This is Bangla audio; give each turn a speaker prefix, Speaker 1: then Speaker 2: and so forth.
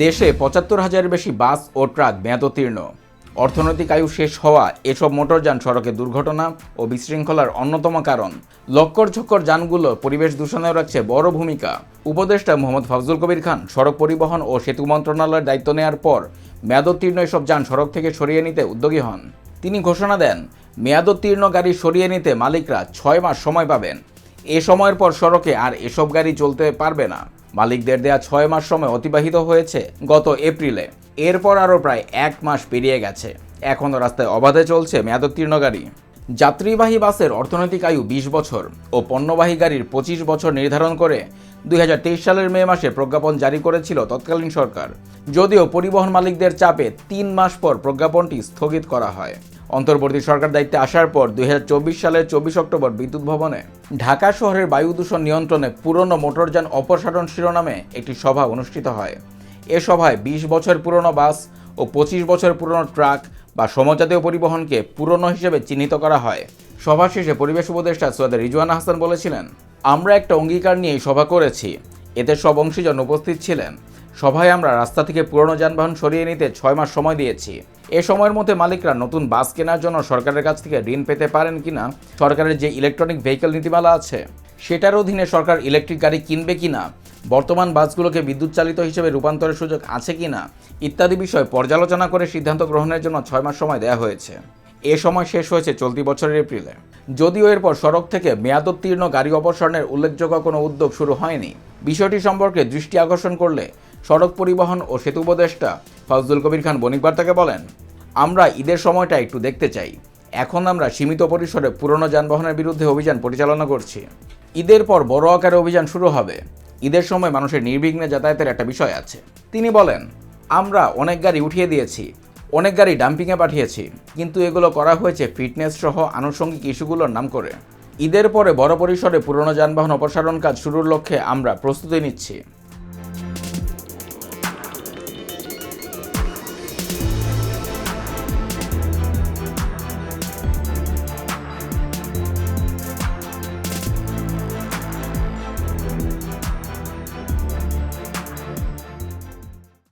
Speaker 1: দেশে পঁচাত্তর হাজারের বেশি বাস ও ট্রাক মেয়াদোত্তীর্ণ অর্থনৈতিক আয়ু শেষ হওয়া এসব মোটরযান সড়কে দুর্ঘটনা ও বিশৃঙ্খলার অন্যতম কারণ। লক্কর ঝক্কর যানগুলো পরিবেশ দূষণেও রাখছে বড় ভূমিকা। উপদেষ্টা মোহাম্মদ ফজলুল কবির খান সড়ক পরিবহন ও সেতু মন্ত্রণালয়ের দায়িত্ব নেওয়ার পর মেয়াদোত্তীর্ণ এসব যান সড়ক থেকে সরিয়ে নিতে উদ্যোগী হন। তিনি ঘোষণা দেন মেয়াদোত্তীর্ণ গাড়ি সরিয়ে নিতে মালিকরা ছয় মাস সময় পাবেন। এ সময়ের পর সড়কে আর এসব গাড়ি চলতে পারবে না। মালিকদের দেয়া ছয় মাস সময় অতিবাহিত হয়েছে গত এপ্রিলে। এরপর আরও প্রায় এক মাস পেরিয়ে গেছে। এখনও রাস্তায় অবাধে চলছে মেয়াদোত্তীর্ণ গাড়ি। যাত্রীবাহী বাসের অর্থনৈতিক আয়ু বিশ বছর ও পণ্যবাহী গাড়ির পঁচিশ বছর নির্ধারণ করে দুই হাজার তেইশ সালের মে মাসে প্রজ্ঞাপন জারি করেছিল তৎকালীন সরকার। যদিও পরিবহন মালিকদের চাপে তিন মাস পর প্রজ্ঞাপনটি স্থগিত করা হয়। অন্তর্বর্তী সরকার দায়িত্বে আসার পর দুই হাজার চব্বিশ সালের চব্বিশ অক্টোবর বিদ্যুৎ ভবনে ঢাকা শহরের বায়ু দূষণ নিয়ন্ত্রণে পুরনো মোটরযান অপসারণ শিরোনামে একটি সভা অনুষ্ঠিত হয়। এ সভায় বিশ বছর পুরনো বাস ও পঁচিশ বছর পুরনো ট্রাক বা সমজাতীয় পরিবহনকে পুরনো হিসেবে চিহ্নিত করা হয়। সভা শেষে পরিবেশ উপদেষ্টা সৈয়দ রিজওয়ানা হাসান বলেছিলেন, আমরা একটা অঙ্গীকার নিয়ে সভা করেছি। এতে সব অংশীজন উপস্থিত ছিলেন। সভায় আমরা রাস্তা থেকে পুরনো যানবাহন সরিয়ে নিতে ছয় মাস সময় দিয়েছি। এ সময়ের মধ্যে মালিকরা নতুন বাস কেনার জন্য সরকারের কাছ থেকে ঋণ পেতে পারেন কিনা সরকারের যে ইলেকট্রনিক ভেহিকেল নীতিমালা আছে, সেটার অধীনে সরকার ইলেকট্রিক গাড়ি কিনবে কিনা বর্তমান বাসগুলোকে বিদ্যুৎ চালিত হিসেবে রূপান্তরের সুযোগ আছে কিনা ইত্যাদি বিষয় পর্যালোচনা করে সিদ্ধান্ত গ্রহণের জন্য ছয় মাস সময় দেওয়া হয়েছে। এ সময় শেষ হয়েছে চলতি বছরের এপ্রিলে। যদিও এরপর সড়ক থেকে মেয়াদোত্তীর্ণ গাড়ি অপসারণের উল্লেখযোগ্য কোনো উদ্যোগ শুরু হয়নি। বিষয়টি সম্পর্কে দৃষ্টি আকর্ষণ করলে সড়ক পরিবহন ও সেতু উপদেষ্টা ফজলুল কবির খান বণিক বার্তাকে বলেন, আমরা ঈদের সময়টা একটু দেখতে চাই। এখন আমরা সীমিত পরিসরে পুরনো যানবাহনের বিরুদ্ধে অভিযান পরিচালনা করছি। ঈদের পর বড় আকারে অভিযান শুরু হবে। ঈদের সময় মানুষের নির্বিঘ্নে যাতায়াতের একটা বিষয় আছে। তিনি বলেন, আমরা অনেক গাড়ি উঠিয়ে দিয়েছি। অনেক গাড়ি ডাম্পিংয়ে পাঠিয়েছি, কিন্তু এগুলো করা হয়েছে ফিটনেস সহ আনুষঙ্গিক ইস্যুগুলোর নাম করে। ঈদের পরে বড় পরিসরে পুরনো যানবাহন অপসারণ কাজ শুরুর লক্ষ্যে আমরা প্রস্তুতি নিচ্ছি।